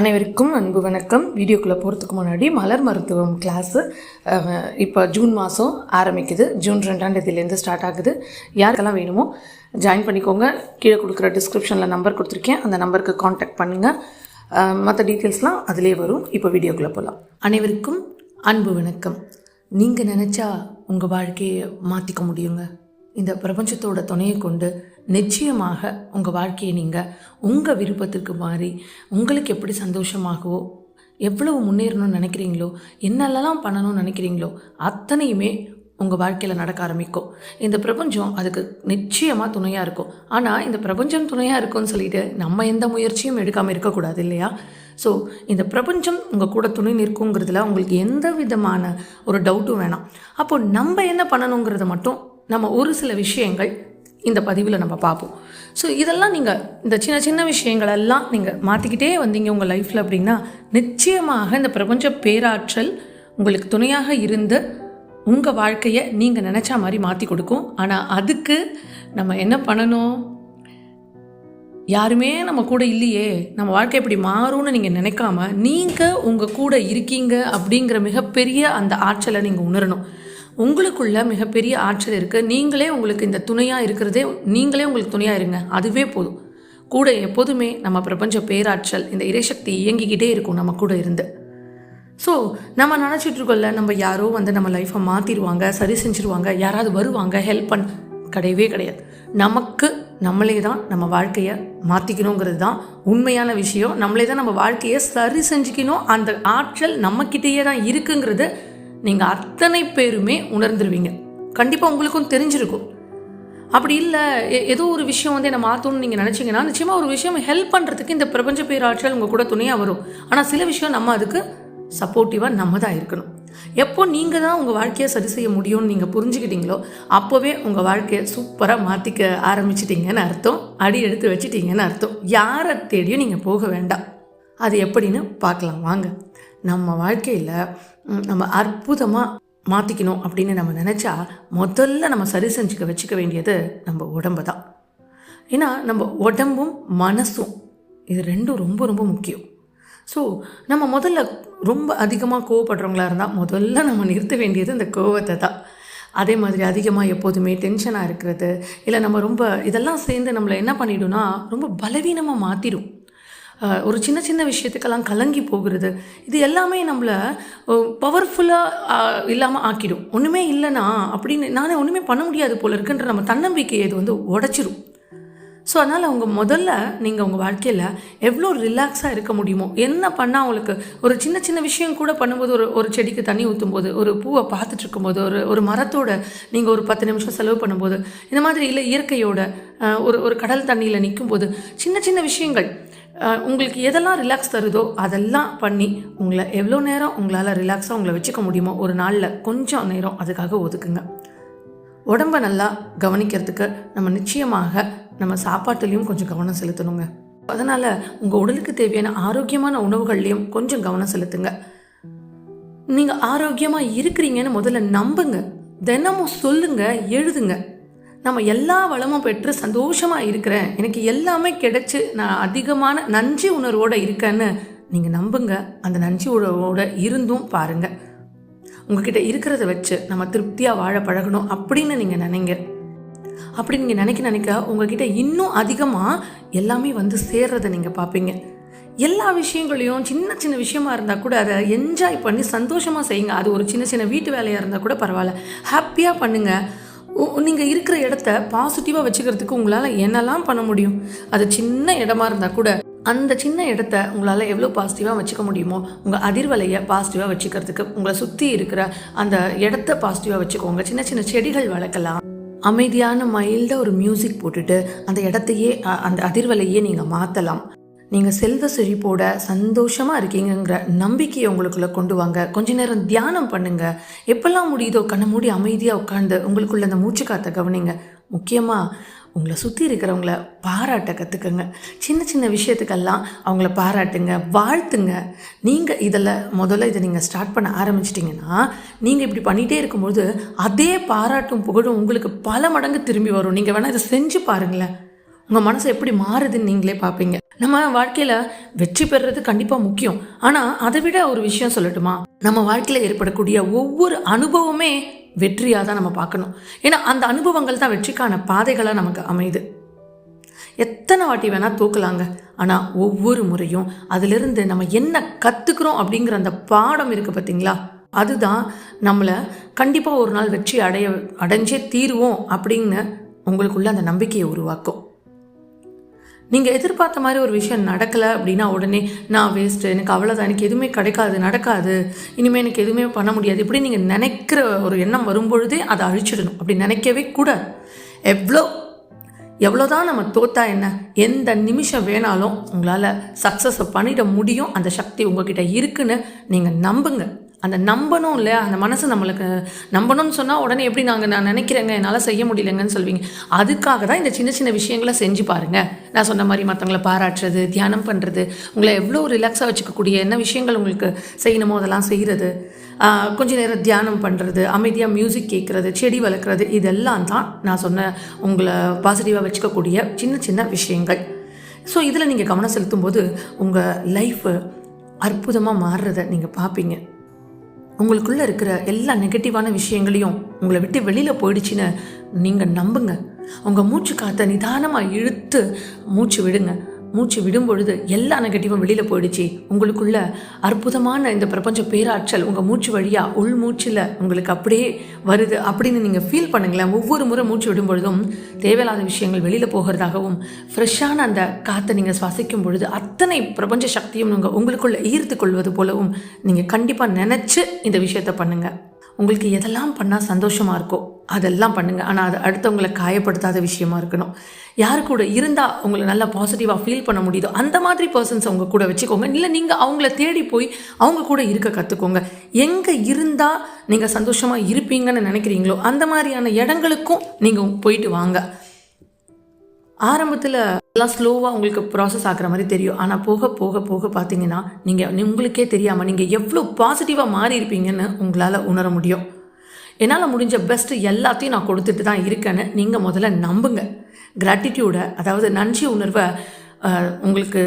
அனைவருக்கும் அன்பு வணக்கம். வீடியோக்குள்ளே போகிறதுக்கு முன்னாடி மலர் மருத்துவம் கிளாஸு இப்போ ஜூன் மாதம் ஆரம்பிக்குது. ஜூன் ரெண்டாம் தேதியிலேருந்து ஸ்டார்ட் ஆகுது. யாருக்கெல்லாம் வேணுமோ ஜாயின் பண்ணிக்கோங்க. கீழே கொடுக்குற டிஸ்கிரிப்ஷனில் நம்பர் கொடுத்துருக்கேன். அந்த நம்பருக்கு காண்டாக்ட் பண்ணுங்கள் மற்ற டீட்டெயில்ஸ்லாம் அதிலே வரும். இப்போ வீடியோக்குள்ளே போகலாம் அனைவருக்கும் அன்பு வணக்கம். நீங்கள் நினச்சா உங்கள் வாழ்க்கையை மாற்றிக்க முடியுங்க? இந்த பிரபஞ்சத்தோட துணையை கொண்டு நிச்சயமாக உங்கள் வாழ்க்கையை நீங்கள் உங்கள் விருப்பத்திற்கு மாறி உங்களுக்கு எப்படி சந்தோஷமாகவோ எவ்வளவு முன்னேறணும்னு நினைக்கிறீங்களோ என்னெல்லாம் பண்ணணும்னு நினைக்கிறீங்களோ அத்தனையுமே உங்கள் வாழ்க்கையில் நடக்க ஆரம்பிக்கும். இந்த பிரபஞ்சம் அதுக்கு நிச்சயமாக துணையாக இருக்கும். ஆனால் இந்த பிரபஞ்சம் துணையாக இருக்கும்னு சொல்லிட்டு நம்ம எந்த முயற்சியும் எடுக்காமல் இருக்கக்கூடாது இல்லையா? ஸோ இந்த பிரபஞ்சம் உங்கள் கூட துணை நிற்குங்கிறதுல உங்களுக்கு எந்த விதமான ஒரு டவுட்டும் வேணாம். அப்போது நம்ம என்ன பண்ணணுங்கிறத மட்டும் நம்ம ஒரு சில விஷயங்கள் இந்த பதிவில் நம்ம பார்ப்போம். ஸோ இதெல்லாம் நீங்கள் இந்த சின்ன சின்ன விஷயங்களெல்லாம் நீங்கள் மாற்றிக்கிட்டே வந்தீங்க உங்கள் லைஃப்பில் அப்படின்னா நிச்சயமாக இந்த பிரபஞ்ச பேராற்றல் உங்களுக்கு துணையாக இருந்து உங்கள் வாழ்க்கையை நீங்கள் நினச்சா மாதிரி மாற்றி கொடுக்கும். ஆனால் அதுக்கு நம்ம என்ன பண்ணணும்? யாருமே நம்ம கூட இல்லையே. நம்ம வாழ்க்கை இப்படி மாறும்னு நீங்கள் நினைக்காம நீங்கள் உங்கள் கூட இருக்கீங்க அப்படிங்கிற மிகப்பெரிய அந்த ஆற்றலை நீங்கள் உணரணும். உங்களுக்குள்ள மிகப்பெரிய ஆற்றல் இருக்குது நீங்களே உங்களுக்கு இந்த துணையாக இருக்கிறதே நீங்களே உங்களுக்கு துணையாக இருங்க. அதுவே போதும். கூட எப்போதுமே நம்ம பிரபஞ்ச பேராற்றல் இந்த இறைசக்தி இயங்கிக்கிட்டே இருக்கும் நம்ம கூட இருந்து. ஸோ நம்ம நினச்சிட்ருக்கோம்ல நம்ம யாரோ வந்து நம்ம லைஃப்பை மாற்றிடுவாங்க சரி செஞ்சுருவாங்க யாராவது வருவாங்க ஹெல்ப் பண்ண கிடையவே கிடையாது. நமக்கு நம்மளே தான் நம்ம வாழ்க்கையை மாற்றிக்கணுங்கிறது தான் உண்மையான விஷயம். நம்மளே தான் நம்ம வாழ்க்கையை சரி செஞ்சுக்கணும். அந்த ஆற்றல் நம்மக்கிட்டேயே தான் இருக்குங்கிறது நீங்கள் அத்தனை பேருமே உணர்ந்துருவீங்க. கண்டிப்பாக உங்களுக்கும் தெரிஞ்சிருக்கும். அப்படி இல்லை ஏதோ ஒரு விஷயம் வந்து என்னை மாற்றணும்னு நீங்கள் நினச்சிங்கன்னா நிச்சயமாக ஒரு விஷயம் ஹெல்ப் பண்ணுறதுக்கு இந்த பிரபஞ்ச பேராற்றல் உங்கள் கூட துணையாக வரும். ஆனால் சில விஷயம் நம்ம அதுக்கு சப்போர்ட்டிவாக நம்ம தான் இருக்கணும். எப்போ நீங்கள் தான் உங்கள் வாழ்க்கையை சரி செய்ய முடியும்னு நீங்கள் புரிஞ்சுக்கிட்டீங்களோ அப்போவே உங்கள் வாழ்க்கையை சூப்பராக மாற்றிக்க ஆரம்பிச்சிட்டிங்கன்னு அர்த்தம். அடி எடுத்து வச்சிட்டிங்கன்னு அர்த்தம். யாரை தேடியும் நீங்கள் போக வேண்டாம். அது எப்படின்னு பார்க்கலாம். வாங்க. நம்ம வாழ்க்கையில் நம்ம அற்புதமாக மாற்றிக்கணும் அப்படின்னு நம்ம நினச்சா முதல்ல நம்ம சரி செஞ்சுக்க வச்சுக்க வேண்டியது நம்ம உடம்பு தான். ஏன்னா நம்ம உடம்பும் மனசும் இது ரெண்டும் ரொம்ப ரொம்ப முக்கியம். ஸோ நம்ம முதல்ல ரொம்ப அதிகமாக கோவப்படுறவங்களா இருந்தால் முதல்ல நம்ம நிறுத்த வேண்டியது இந்த கோவத்தை தான். அதே மாதிரி அதிகமாக எப்போதுமே டென்ஷனாக இருக்கிறது இல்லை நம்ம ரொம்ப இதெல்லாம் சேர்ந்து நம்மளை என்ன பண்ணிடும்னா ரொம்ப பலவீனமாக மாற்றிடும் ஒரு சின்ன சின்ன விஷயத்துக்கெல்லாம் கலங்கி போகிறது. இது எல்லாமே நம்மளை பவர்ஃபுல்லாக இல்லாமல் ஆக்கிடும். ஒன்றுமே இல்லைனா அப்படின்னு நானே ஒன்றுமே பண்ண முடியாது போல இருக்குன்ற நம்ம தன்னம்பிக்கையை இது வந்து உடச்சிரும். ஸோ அதனால் அவங்க முதல்ல நீங்கள் உங்கள் வாழ்க்கையில் எவ்வளோ ரிலாக்ஸாக இருக்க முடியுமோ என்ன பண்ணால் அவங்களுக்கு ஒரு சின்ன சின்ன விஷயம் கூட பண்ணும்போது ஒரு ஒரு செடிக்கு தண்ணி ஊற்றும் போது ஒரு பூவை பார்த்துட்டு இருக்கும்போது ஒரு ஒரு மரத்தோட நீங்கள் ஒரு பத்து நிமிஷம் செலவு பண்ணும்போது இந்த மாதிரி இல்லை இயற்கையோட ஒரு ஒரு கடல் தண்ணியில் நிற்கும் போது சின்ன சின்ன விஷயங்கள் உங்களுக்கு எதெல்லாம் ரிலாக்ஸ் தருதோ அதெல்லாம் பண்ணி உங்களை எவ்வளோ நேரம் உங்களால் ரிலாக்ஸாக உங்களை வச்சுக்க முடியுமோ ஒரு நாளில் கொஞ்சம் நேரம் அதுக்காக ஒதுக்குங்க. உடம்பை நல்லா கவனிக்கிறதுக்கு நம்ம நிச்சயமாக நம்ம சாப்பாட்டுலேயும் கொஞ்சம் கவனம் செலுத்தணுங்க. அதனால் உங்கள் உடலுக்கு தேவையான ஆரோக்கியமான உணவுகள்லேயும் கொஞ்சம் கவனம் செலுத்துங்க. நீங்கள் ஆரோக்கியமாக இருக்கிறீங்கன்னு முதல்ல நம்புங்க. தினமும் சொல்லுங்க எழுதுங்க. நம்ம எல்லா வளமும் பெற்று சந்தோஷமாக இருக்கிறேன் எனக்கு எல்லாமே கிடைச்சி நான் அதிகமான நன்றி உணர்வோடு இருக்கேன்னு நீங்கள் நம்புங்க. அந்த நன்றி உணர்வோடு இருந்தும் பாருங்கள் உங்ககிட்ட இருக்கிறத வச்சு நம்ம திருப்தியாக வாழ பழகணும் அப்படின்னு நீங்கள் நினைங்க. அப்படி நீங்கள் நினைக்க நினைக்க உங்ககிட்ட இன்னும் அதிகமாக எல்லாமே வந்து சேர்றதை நீங்கள் பார்ப்பீங்க எல்லா விஷயங்களையும் சின்ன சின்ன விஷயமா இருந்தால் கூட அதை என்ஜாய் பண்ணி சந்தோஷமாக செய்யுங்க. அது ஒரு சின்ன சின்ன வீட்டு வேலையாக இருந்தால் கூட பரவாயில்ல. ஹாப்பியாக பண்ணுங்கள் நீங்கள் இருக்கிற இடத்த பாசிட்டிவாக வச்சுக்கிறதுக்கு உங்களால் என்னெல்லாம் பண்ண முடியும்? அது சின்ன இடமா இருந்தால் கூட அந்த சின்ன இடத்த உங்களால் எவ்வளோ பாசிட்டிவாக வச்சுக்க முடியுமோ உங்கள் அதிர்வலையை பாசிட்டிவாக வச்சுக்கிறதுக்கு உங்களை சுற்றி இருக்கிற அந்த இடத்த பாசிட்டிவாக வச்சுக்கோங்க. சின்ன சின்ன செடிகள் வளர்க்கலாம். அமைதியான மைல்டாக ஒரு மியூசிக் போட்டுட்டு அந்த இடத்தையே அந்த அதிர்வலையே நீங்கள் மாற்றலாம் நீங்கள் செல்வ செழிப்போட சந்தோஷமாக இருக்கீங்கங்கிற நம்பிக்கையை உங்களுக்குள்ளே கொண்டு வாங்க. கொஞ்ச நேரம் தியானம் பண்ணுங்க. எப்பெல்லாம் முடியுதோ கண்ணை மூடி அமைதியாக உட்காந்து உங்களுக்குள்ள அந்த மூச்சு காற்றை கவனிங்க. முக்கியமாக உங்களை சுற்றி இருக்கிறவங்கள பாராட்ட கற்றுக்குங்க சின்ன சின்ன விஷயத்துக்கெல்லாம் அவங்கள பாராட்டுங்க வாழ்த்துங்க. நீங்கள் இதில் முதல்ல இதை நீங்கள் ஸ்டார்ட் பண்ண ஆரம்பிச்சிட்டிங்கன்னா நீங்கள் இப்படி பண்ணிகிட்டே இருக்கும்பொழுது அதே பாராட்டும் புகழும் உங்களுக்கு பல மடங்கு திரும்பி வரும். நீங்கள் வேணால் இதை செஞ்சு பாருங்களேன். உங்கள் மனசு எப்படி மாறுதுன்னு நீங்களே பார்ப்பீங்க நம்ம வாழ்க்கையில் வெற்றி பெறுறது கண்டிப்பாக முக்கியம். ஆனால் அதை விட ஒரு விஷயம் சொல்லட்டுமா? நம்ம வாழ்க்கையில் ஏற்படக்கூடிய ஒவ்வொரு அனுபவமே வெற்றியாக தான் நம்ம பார்க்கணும். ஏன்னா அந்த அனுபவங்கள் தான் வெற்றிக்கான பாதைகளாக நமக்கு அமையுது. எத்தனை வாட்டி வேணால் தூக்கலாங்க. ஆனால் ஒவ்வொரு முறையும் அதிலிருந்து நம்ம என்ன கற்றுக்குறோம் அப்படிங்கிற அந்த பாடம் இருக்குது பார்த்தீங்களா அதுதான் நம்மளை கண்டிப்பாக ஒரு நாள் வெற்றி அடைய அடைஞ்சே தீருவோம் அப்படின்னு உங்களுக்குள்ள அந்த நம்பிக்கையை உருவாக்கும். நீங்கள் எதிர்பார்த்த மாதிரி ஒரு விஷயம் நடக்கலை அப்படின்னா உடனே நான் வேஸ்ட்டு எனக்கு அவ்வளோதான் எனக்கு எதுவுமே கிடைக்காது நடக்காது. இனிமேல் எனக்கு எதுவுமே பண்ண முடியாது. இப்படி நீங்கள் நினைக்கிற ஒரு எண்ணம் வரும்பொழுதே அதை அழிச்சிடணும். அப்படி நினைக்கவே கூடாது. எவ்வளோ எவ்வளோதான் நம்ம தோத்தா என்ன எந்த நிமிஷம் வேணாலும் உங்களால் சக்ஸஸை பண்ணிட முடியும். அந்த சக்தி உங்ககிட்ட இருக்குன்னு நீங்கள் நம்புங்க. அந்த நம்பணும் இல்லையா? அந்த மனசு நம்மளுக்கு நம்பணும்னு சொன்னால் உடனே எப்படி நாங்கள் நான் நினைக்கிறேங்க என்னால் செய்ய முடியலங்கன்னு சொல்வீங்க. அதுக்காக தான் இந்த சின்ன சின்ன விஷயங்களை செஞ்சு பாருங்கள் நான் சொன்ன மாதிரி மற்றவங்கள பாராட்டுறது தியானம் பண்ணுறது உங்களை எவ்வளோ ரிலாக்ஸாக வச்சுக்கக்கூடிய என்ன விஷயங்கள் உங்களுக்கு செய்யணுமோ அதெல்லாம் செய்கிறது கொஞ்ச நேரம் தியானம் பண்ணுறது அமைதியாக மியூசிக் கேட்குறது செடி வளர்க்குறது இதெல்லாம் தான் நான் சொன்ன உங்களை பாசிட்டிவாக வச்சுக்கக்கூடிய சின்ன சின்ன விஷயங்கள். ஸோ இதில் நீங்கள் கவனம் செலுத்தும் போது உங்கள் லைஃப்பு அற்புதமாக மாறுறதை நீங்கள் பார்ப்பீங்க உங்களுக்குள்ளே இருக்கிற எல்லா நெகட்டிவான விஷயங்களையும் உங்களை விட்டு வெளியில் போயிடுச்சுன்னு நீங்கள் நம்புங்க. உங்கள் மூச்சு காற்றை நிதானமாக இழுத்து மூச்சு விடுங்க. மூச்சு விடும் பொழுது எல்லா நெகட்டிவும் வெளியில் போயிடுச்சு. உங்களுக்குள்ள அற்புதமான இந்த பிரபஞ்ச பேராற்றல் உங்கள் மூச்சு வழியாக உள் மூச்சில் உங்களுக்கு அப்படியே வருது அப்படின்னு நீங்கள் ஃபீல் பண்ணுங்களேன். ஒவ்வொரு முறை மூச்சு விடும் பொழுதும் தேவையில்லாத விஷயங்கள் வெளியில் போகிறதாகவும் ஃப்ரெஷ்ஷான அந்த காற்றை நீங்கள் சுவாசிக்கும் பொழுது அத்தனை பிரபஞ்ச சக்தியும் உங்கள் உங்களுக்குள்ளே ஈர்த்து கொள்வது போலவும் நீங்கள் கண்டிப்பாக நினச்சி இந்த விஷயத்தை பண்ணுங்கள் உங்களுக்கு எதெல்லாம் பண்ணால் சந்தோஷமாக இருக்கோ அதெல்லாம் பண்ணுங்கள் ஆனால் அது அடுத்தவங்களை காயப்படுத்தாத விஷயமா இருக்கணும். யார் கூட இருந்தால் உங்களை நல்லா பாசிட்டிவாக ஃபீல் பண்ண முடியுதோ அந்த மாதிரி பர்சன்ஸ் அவங்க கூட வச்சுக்கோங்க. இல்லை நீங்கள் அவங்கள தேடி போய் அவங்க கூட இருக்க கற்றுக்கோங்க எங்கே இருந்தால் நீங்கள் சந்தோஷமாக இருப்பீங்கன்னு நினைக்கிறீங்களோ அந்த மாதிரியான இடங்களுக்கும் நீங்கள் போயிட்டு வாங்க. ஆரம்பத்தில் எல்லாம் ஸ்லோவாக உங்களுக்கு ப்ராசஸ் ஆகிற மாதிரி தெரியும். ஆனால் போக போக போக பார்த்தீங்கன்னா நீங்கள் உங்களுக்கே தெரியாமல் நீங்கள் எவ்வளோ பாசிட்டிவாக மாறி இருப்பீங்கன்னு உங்களால் உணர முடியும். என்னால் முடிஞ்ச பெஸ்ட்டு எல்லாத்தையும் நான் கொடுத்துட்டு தான் இருக்கேன்னு நீங்கள் முதல்ல நம்புங்க. கிராட்டிடியூடை அதாவது நன்றி உணர்வை உங்களுக்கு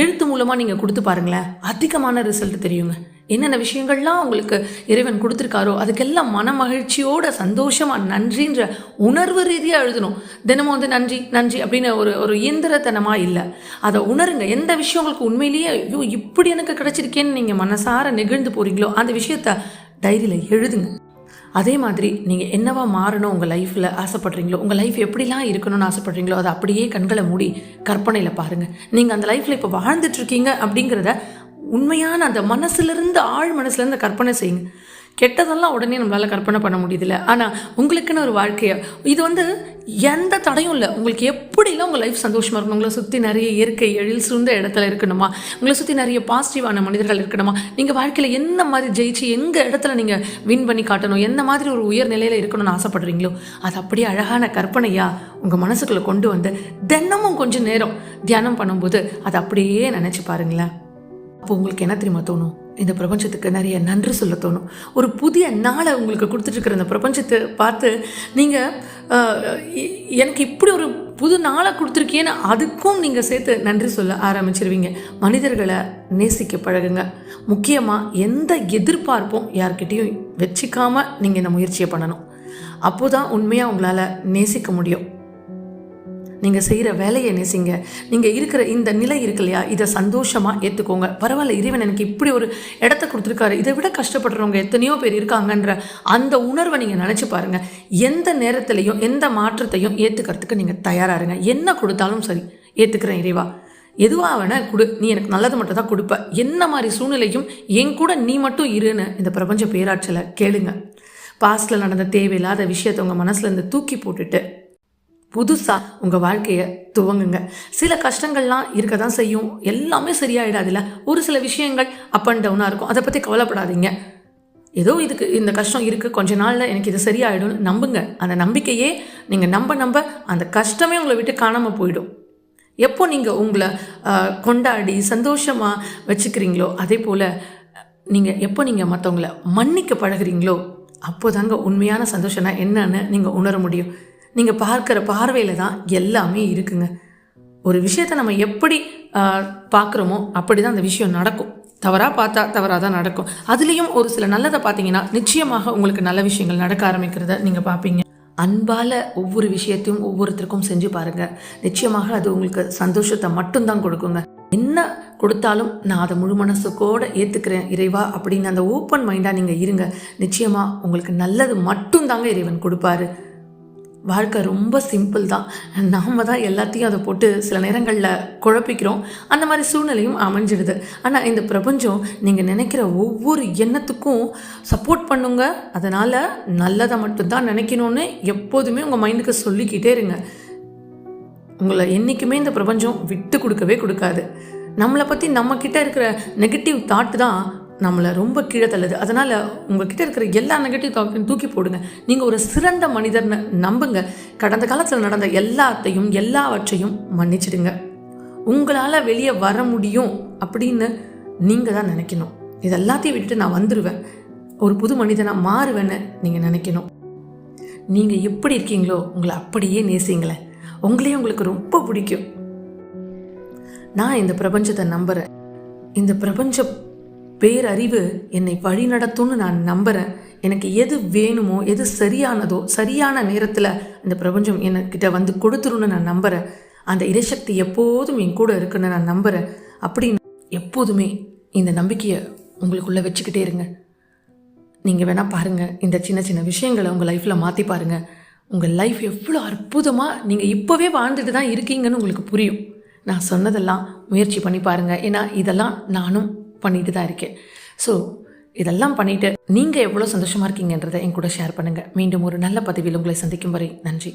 எழுத்து மூலமாக நீங்கள் கொடுத்து பாருங்களேன் அதிகமான ரிசல்ட் தெரியுங்க. என்னென்ன விஷயங்கள்லாம் உங்களுக்கு இறைவன் கொடுத்துருக்காரோ அதுக்கெல்லாம் மன மகிழ்ச்சியோட சந்தோஷமாக நன்றின்ற உணர்வு ரீதியாக எழுதணும். தினமும் வந்து நன்றி நன்றி அப்படின்னு ஒரு ஒரு இயந்திரத்தனமாக இல்லை. அதை உணருங்க. எந்த விஷயம் உங்களுக்கு உண்மையிலேயே ஐயோ இப்படி எனக்கு கிடச்சிருக்கேன்னு நீங்கள் மனசார நெகிழ்ந்து போகிறீங்களோ அந்த விஷயத்த டைரியில் எழுதுங்க. அதே மாதிரி நீங்கள் என்னவா மாறணும் உங்கள் லைஃப்பில் ஆசைப்படுறீங்களோ உங்கள் லைஃப் எப்படிலாம் இருக்கணும்னு ஆசைப்படுறீங்களோ அதை அப்படியே கண்களை மூடி கற்பனையில் பாருங்கள் நீங்கள் அந்த லைஃப்பில் இப்போ வாழ்ந்துட்டுருக்கீங்க அப்படிங்கிறத உண்மையான அந்த மனசுலேருந்து ஆழ் மனசுலேருந்து கற்பனை செய்யுங்க. கெட்டதெல்லாம் உடனே நம்மளால் கற்பனை பண்ண முடியுதுல்ல. ஆனால் உங்களுக்குன்னு ஒரு வாழ்க்கையை இது வந்து எந்த தடையும் இல்லை. உங்களுக்கு எப்படிலாம் உங்கள் லைஃப் சந்தோஷமாக இருக்கணும்? உங்களை சுற்றி நிறைய இயற்கை எழில் சூழ்ந்த இடத்துல இருக்கணுமா? உங்களை சுற்றி நிறைய பாசிட்டிவான மனிதர்கள் இருக்கணுமா? நீங்கள் வாழ்க்கையில் என்ன மாதிரி ஜெயிச்சு எங்கள் இடத்துல நீங்கள் வின் பண்ணி காட்டணும்? எந்த மாதிரி ஒரு உயர் நிலையில் இருக்கணும்னு ஆசைப்படுறீங்களோ? அது அப்படியே அழகான கற்பனையாக உங்கள் மனசுக்குள்ளே கொண்டு வந்து தினமும் கொஞ்சம் நேரம் தியானம் பண்ணும்போது அதை அப்படியே நினச்சி பாருங்களேன். அப்போ உங்களுக்கு என்ன தெரியுமா தோணும்? இந்த பிரபஞ்சத்துக்கு நிறைய நன்றி சொல்ல தோணும். ஒரு புதிய நாளை உங்களுக்கு கொடுத்துட்ருக்குற இந்த பிரபஞ்சத்தை பார்த்து நீங்கள் எனக்கு இப்படி ஒரு புது நாளை கொடுத்துருக்கேன்னு அதுக்கும் நீங்கள் சேர்த்து நன்றி சொல்ல ஆரம்பிச்சிருவீங்க. மனிதர்களை நேசிக்க பழகுங்க. முக்கியமாக எந்த எதிர்பார்ப்பும் யார்கிட்டையும் வச்சுக்காமல் நீங்கள் இந்த முயற்சியை பண்ணணும். அப்போ தான் உண்மையாக உங்களால் நேசிக்க முடியும். நீங்கள் செய்கிற வேலையை நேசிங்க. நீங்கள் இருக்கிற இந்த நிலை இருக்கு இல்லையா? இதை சந்தோஷமாக ஏற்றுக்கோங்க பரவாயில்ல இறைவன் எனக்கு இப்படி ஒரு இடத்த கொடுத்துருக்காரு. இதை விட கஷ்டப்படுறவங்க எத்தனையோ பேர் இருக்காங்கன்ற அந்த உணர்வை நீங்கள் நினச்சி பாருங்கள் எந்த நேரத்துலையும் எந்த மாற்றத்தையும் ஏற்றுக்கிறதுக்கு நீங்கள் தயாராக இருங்க. என்ன கொடுத்தாலும் சரி ஏற்றுக்கிறேன் இறைவா. எதுவாக வேணால் கொடு. நீ எனக்கு நல்லது மட்டும் தான் கொடுப்ப. என்ன மாதிரி சூழ்நிலையும் என் கூட நீ மட்டும் இருன்னு இந்த பிரபஞ்ச பேராற்றலை கேளுங்க. பாஸ்டில் நடந்த தேவையில்லாத விஷயத்தை உங்கள் மனசில் இருந்து தூக்கி போட்டுட்டு புதுசாக உங்கள் வாழ்க்கையை துவங்குங்க. சில கஷ்டங்கள்லாம் இருக்க தான் செய்யும். எல்லாமே சரியாயிடாதுல்ல? ஒரு சில விஷயங்கள் அப் அண்ட் டவுனாக இருக்கும். அதை பற்றி கவலைப்படாதீங்க. ஏதோ இதுக்கு இந்த கஷ்டம் இருக்குது கொஞ்ச நாளில் எனக்கு இது சரியாயிடும் நம்புங்க. அந்த நம்பிக்கையே நீங்கள் நம்ப நம்ப அந்த கஷ்டமே உங்களை விட்டு காணாமல் போயிடும். எப்போ நீங்கள் உங்களை கொண்டாடி சந்தோஷமாக வச்சுக்கிறீங்களோ அதே போல் நீங்கள் எப்போ நீங்கள் மற்றவங்கள மன்னிக்க பழகிறீங்களோ அப்போ தாங்க உண்மையான சந்தோஷம்னா என்னன்னு நீங்கள் உணர முடியும். நீங்கள் பார்க்குற பார்வையில் தான் எல்லாமே இருக்குங்க. ஒரு விஷயத்தை நம்ம எப்படி பார்க்குறோமோ அப்படி தான் அந்த விஷயம் நடக்கும். தவறாக பார்த்தா தவறாக தான் நடக்கும். அதுலேயும் ஒரு சில நல்லதை பார்த்தீங்கன்னா நிச்சயமாக உங்களுக்கு நல்ல விஷயங்கள் நடக்க ஆரம்பிக்கிறத நீங்கள் பார்ப்பீங்க. அன்பால் ஒவ்வொரு விஷயத்தையும் ஒவ்வொருத்தருக்கும் செஞ்சு பாருங்கள் நிச்சயமாக அது உங்களுக்கு சந்தோஷத்தை மட்டும்தான் கொடுக்குங்க. என்ன கொடுத்தாலும் நான் அதை முழு மனசுக்கோடு ஏற்றுக்கிறேன் இறைவா அப்படின்னு அந்த ஓப்பன் மைண்டாக நீங்கள் இருங்க. நிச்சயமாக உங்களுக்கு நல்லது மட்டும்தாங்க இறைவன் கொடுப்பாரு. வாழ்க்கை ரொம்ப சிம்பிள் தான். நாம் தான் எல்லாத்தையும் அதை போட்டு சில நேரங்களில் குழப்பிக்கிறோம். அந்த மாதிரி சூழ்நிலையும் அமைஞ்சிடுது. ஆனால் இந்த பிரபஞ்சம் நீங்கள் நினைக்கிற ஒவ்வொரு எண்ணத்துக்கும் சப்போர்ட் பண்ணுங்க. அதனால் நல்லதை மட்டும்தான் நினைக்கணும்னு எப்போதுமே உங்கள் மைண்டுக்கு சொல்லிக்கிட்டே இருங்க. உங்களை என்றைக்குமே இந்த பிரபஞ்சம் விட்டு கொடுக்கவே கொடுக்காது. நம்மளை பற்றி நம்மக்கிட்ட இருக்கிற நெகட்டிவ் தாட் தான் நம்மளை ரொம்ப கீழே தள்ளுது. அதனால் உங்ககிட்ட இருக்கிற எல்லா நெகட்டிவ் தாட்டையும் தூக்கி போடுங்க. நீங்கள் ஒரு சிறந்த மனிதர்னு நம்புங்க. கடந்த காலத்தில் நடந்த எல்லாத்தையும் எல்லாவற்றையும் மன்னிச்சிடுங்க. உங்களால் வெளியே வர முடியும் அப்படின்னு நீங்கள் தான் நினைக்கணும். இது எல்லாத்தையும் விட்டுட்டு நான் வந்துடுவேன் ஒரு புது மனிதனாக மாறுவேன்னு நீங்கள் நினைக்கணும். நீங்கள் எப்படி இருக்கீங்களோ உங்களை அப்படியே நேசிங்களேன். உங்களையும் உங்களுக்கு ரொம்ப பிடிக்கும். நான் இந்த பிரபஞ்சத்தை நம்புகிறேன் இந்த பிரபஞ்சம் பேரறிவு என்னை வழி நடத்தும்னு நான் நம்புகிறேன் எனக்கு எது வேணுமோ எது சரியானதோ சரியான நேரத்தில் அந்த பிரபஞ்சம் என்கிட்ட வந்து கொடுத்துருன்னு நான் நம்புகிறேன் அந்த இறைசக்தி எப்போதும் என் கூட இருக்குன்னு நான் நம்புகிறேன் அப்படின்னு எப்போதுமே இந்த நம்பிக்கையை உங்களுக்குள்ளே வச்சுக்கிட்டே இருங்க. நீங்கள் வேணால் பாருங்கள் இந்த சின்ன சின்ன விஷயங்களை உங்கள் லைஃப்பில் மாற்றி பாருங்கள் உங்கள் லைஃப் எவ்வளோ அற்புதமாக நீங்கள் இப்போவே வாழ்ந்துட்டு தான் இருக்கீங்கன்னு உங்களுக்கு புரியும். நான் சொன்னதெல்லாம் முயற்சி பண்ணி பாருங்கள் ஏன்னா இதெல்லாம் நானும் பண்ணிட்டு தான் இருக்கேன். ஸோ இதெல்லாம் பண்ணிவிட்டு நீங்கள் எவ்வளோ சந்தோஷமாக இருக்கீங்கன்றதை என் கூட ஷேர் பண்ணுங்கள் மீண்டும் ஒரு நல்ல பதிவில் உங்களை சந்திக்கும் வரை நன்றி.